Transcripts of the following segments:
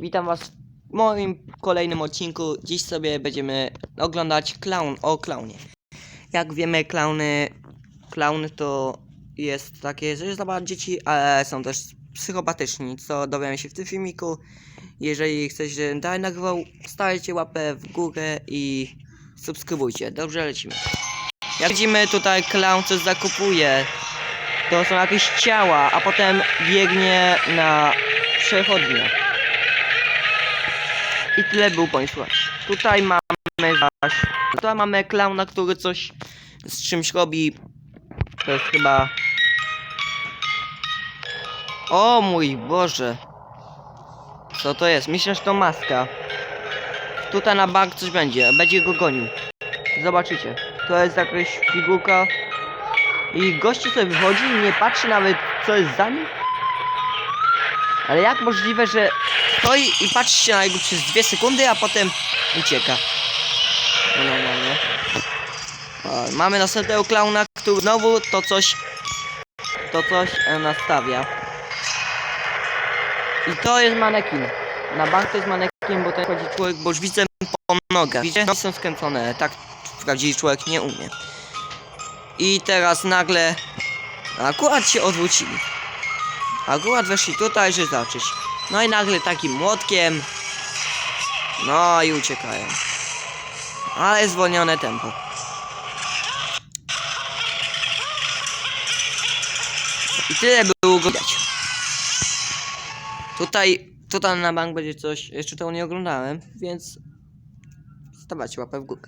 witam was w moim kolejnym odcinku. Dziś sobie będziemy oglądać clown o klaunie. Jak wiemy, klauny, klaun to jest takie, że jest dla dzieci, ale są też psychopatyczni, co dowiemy się w tym filmiku. Jeżeli chcecie, dalej nagrywał, stawcie łapę w górę i subskrybujcie. Dobrze, lecimy. Jak widzimy, tutaj clown coś zakupuje. To są jakieś ciała, a potem biegnie na przechodnię. I tyle był pomysł. Tutaj mamy zaś. Tutaj mamy klauna, który coś z czymś robi. To jest chyba. O mój Boże. Co to jest? Myślę, że to maska. Tutaj na bank coś będzie. Będzie go gonił. Zobaczycie. To jest jakaś figurka. I gościu sobie wychodzi i nie patrzy nawet co jest za nim. Ale jak możliwe, że stoi i patrzy się na niego przez dwie sekundy, a potem ucieka. No normalnie. O, mamy następnego klauna, który znowu to coś to coś e, nastawia. I to jest manekin. Na bank to jest manekin, bo ten chodzi człowiek, bo już widzę po nogach. Widzicie? Nogi są skręcone, tak prawdziwy człowiek nie umie. I teraz nagle akurat się odwrócili. Akurat weszli tutaj, żeby zobaczyć. No i nagle takim młotkiem. No i uciekają. Ale zwolnione tempo. I tyle było go widać. Tutaj, tutaj na bank będzie coś, jeszcze tego nie oglądałem, więc stawiacie łapę w górę.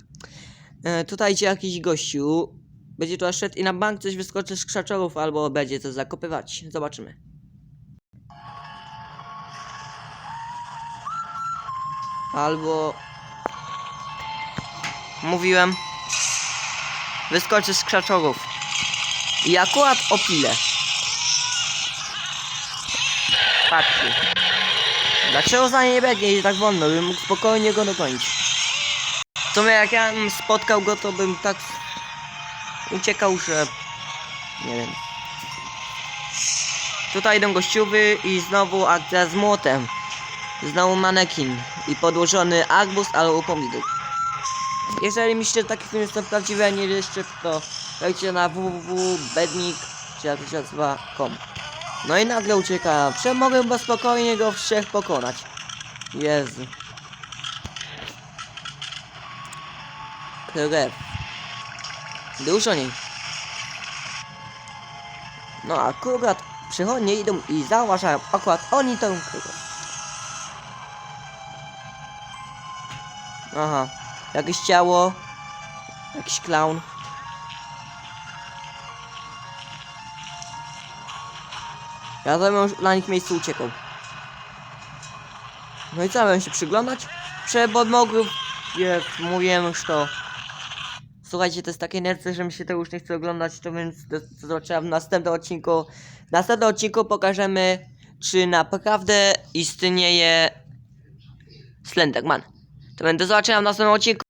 E, tutaj idzie jakiś gościu, będzie tu szedł i na bank coś wyskoczy z krzaczorów albo będzie to zakopywać. Zobaczymy. Albo... Mówiłem. Wyskoczy z krzaczorów. I akurat o pile. Patrzcie. Dlaczego za nie biegnie i tak wolno? Bym mógł spokojnie go dogonić. W sumie jak ja bym spotkał go, to bym tak uciekał, że... Nie wiem. Tutaj idą gościuwy i znowu akcja z młotem. Znowu manekin i podłożony arbuz albo pomidor. Jeżeli myślicie, że takie filmy są prawdziwe, a nie jeszcze to wejdźcie na www.bednik czy jak się. No i nagle ucieka. Przecież mogę chyba spokojnie go wszech pokonać. Jezu. Krew. Dużo niej. No akurat przychodnie idą i zauważają akurat oni tą krew. Aha. Jakieś ciało. Jakiś clown. Ja to bym już na nich miejscu uciekał. No i co, będę się przyglądać? Przebo mogły... Jak mówiłem już to... Słuchajcie, to jest takie nerce, że mi się tego już nie chce oglądać, to więc to, to zobaczyłem w następnym odcinku. W następnym odcinku pokażemy, czy naprawdę istnieje Slenderman. To będę zobaczyłem w następnym odcinku.